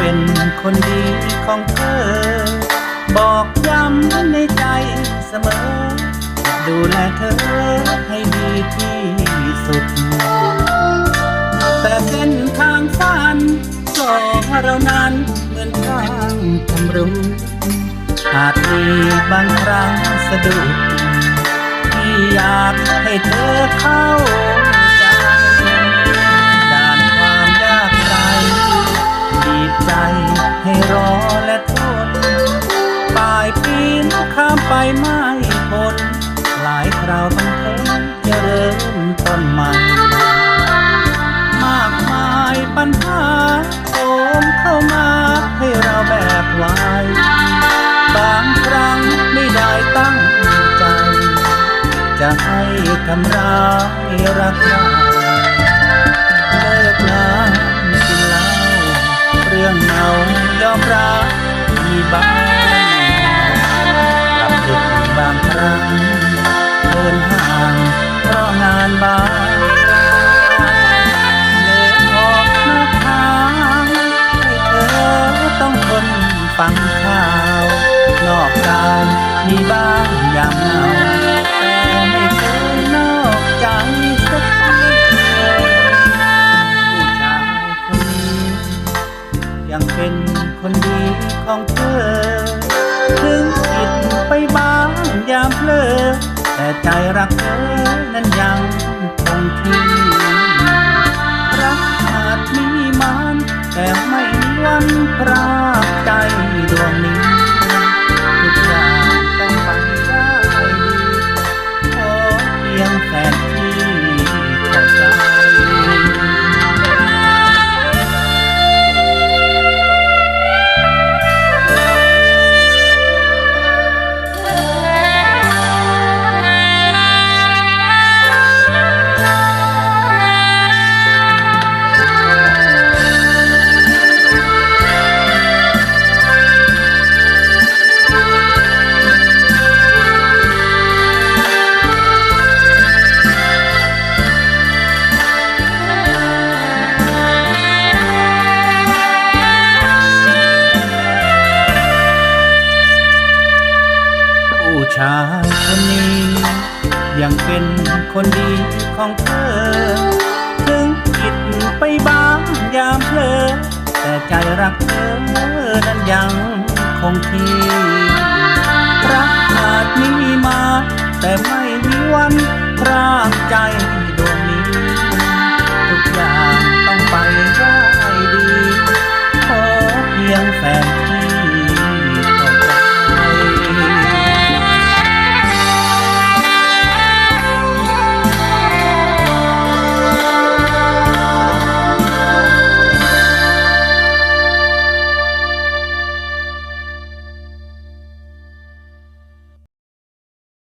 ป็นคนดีของเธอ บอกย้ำในใจเสมอ ดูแลเธอให้ดีที่สุด แต่เส้นทางฝันสองเรานั้นเหมือนทางทำรุอาจมีบางครั้งสะดุดที่อยากให้เธอเข้า ใจให้รอและทนป่ายปีนข้ามไปไม่พ้นหลายคราวต้องทนจะเริ่มต้นใหม่มากมายปัญหาโอมเข้ามาให้เราแบบไวบางครั้งไม่ได้ตั้งใจ จะให้ทำร้ายรักเรา รื่องเงายอมรับมีบ้างกลับดึกบางครั้ง ยังเป็นคนดีของเธอ ถึงผิดไปบ้างยามเพลอแต่ใจรักเธอนั้นยังคงที่รักอาจมีมานแต่ไม่มีวันพรากใจดวงนี้ ยังเป็นคนดีของเธอ ถึงผิดไปบ้างยามเพลอ แต่ใจรักเธอนั้นยังคงที่ รักอาจมีมาแต่ไม่